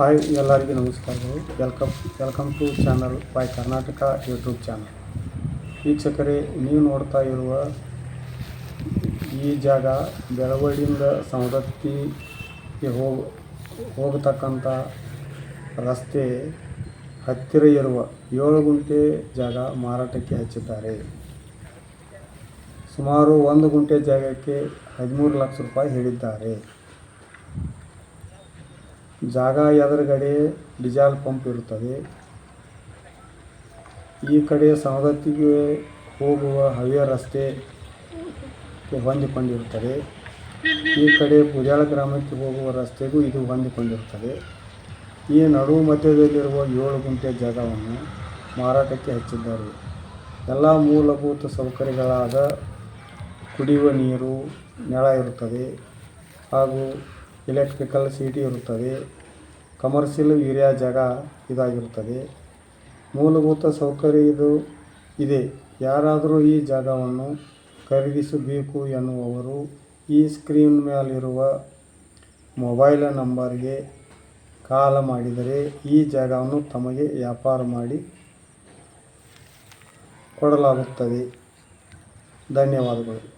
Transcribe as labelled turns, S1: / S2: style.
S1: Hi ಎಲ್ಲರಿಗೂ ನಮಸ್ಕಾರಗಳು welcome welcome to channel by Karnataka YouTube channel ವೀಕ್ಷಕರೇ, ನೀವು ನೋಡ್ತಾ ಇರುವ ಈ ಜಾಗ ಬೆಳವಳ್ಳಿಯಿಂದ ಸವದತ್ತಿಗೆ ಹೋಗ ಹೋಗತಕ್ಕಂಥ ರಸ್ತೆ ಹತ್ತಿರ ಇರುವ ಏಳು ಗುಂಟೆ ಜಾಗ ಮಾರಾಟಕ್ಕೆ ಹಚ್ಚಿದ್ದಾರೆ. ಸುಮಾರು ಒಂದು ಗುಂಟೆ ಜಾಗಕ್ಕೆ ಹದಿಮೂರು ಲಕ್ಷ ರೂಪಾಯಿ ಹೇಳಿದ್ದಾರೆ. ಜಾಗ ಎದುರುಗಡೆ ಡಿಜಾಲ್ ಪಂಪ್ ಇರುತ್ತದೆ. ಈ ಕಡೆ ಸವದತ್ತಿಗೆ ಹೋಗುವ ಹವ್ಯ ರಸ್ತೆ ಹೊಂದಿಕೊಂಡಿರುತ್ತದೆ. ಈ ಕಡೆ ಪುಜಾಳ ಗ್ರಾಮಕ್ಕೆ ಹೋಗುವ ರಸ್ತೆಗೂ ಇದು ಹೊಂದಿಕೊಂಡಿರುತ್ತದೆ. ಈ ನಡು ಮಧ್ಯದಲ್ಲಿರುವ ಏಳು ಗುಂಟೆ ಜಾಗವನ್ನು ಮಾರಾಟಕ್ಕೆ ಹಚ್ಚಿದ್ದಾರೆ. ಎಲ್ಲ ಮೂಲಭೂತ ಸೌಕರ್ಯಗಳಾದ ಕುಡಿಯುವ ನೀರು, ನೆಲ ಇರುತ್ತದೆ ಹಾಗೂ ಎಲೆಕ್ಟ್ರಿಕಲ್ ಸಿಟಿ ಇರುತ್ತದೆ. ಕಮರ್ಷಿಯಲ್ ಏರಿಯಾ ಜಾಗ ಇದಾಗಿರುತ್ತದೆ. ಮೂಲಭೂತ ಸೌಕರ್ಯ ಇದು ಇದೆ. ಯಾರಾದರೂ ಈ ಜಾಗವನ್ನು ಖರೀದಿಸಬೇಕು ಎನ್ನುವವರು ಈ ಸ್ಕ್ರೀನ್ ಮೇಲಿರುವ ಮೊಬೈಲ್ ನಂಬರ್ಗೆ ಕಾಲ್ ಮಾಡಿದರೆ ಈ ಜಾಗವನ್ನು ತಮಗೆ ವ್ಯಾಪಾರ ಮಾಡಿ ಕೊಡಲಾಗುತ್ತದೆ. ಧನ್ಯವಾದಗಳು.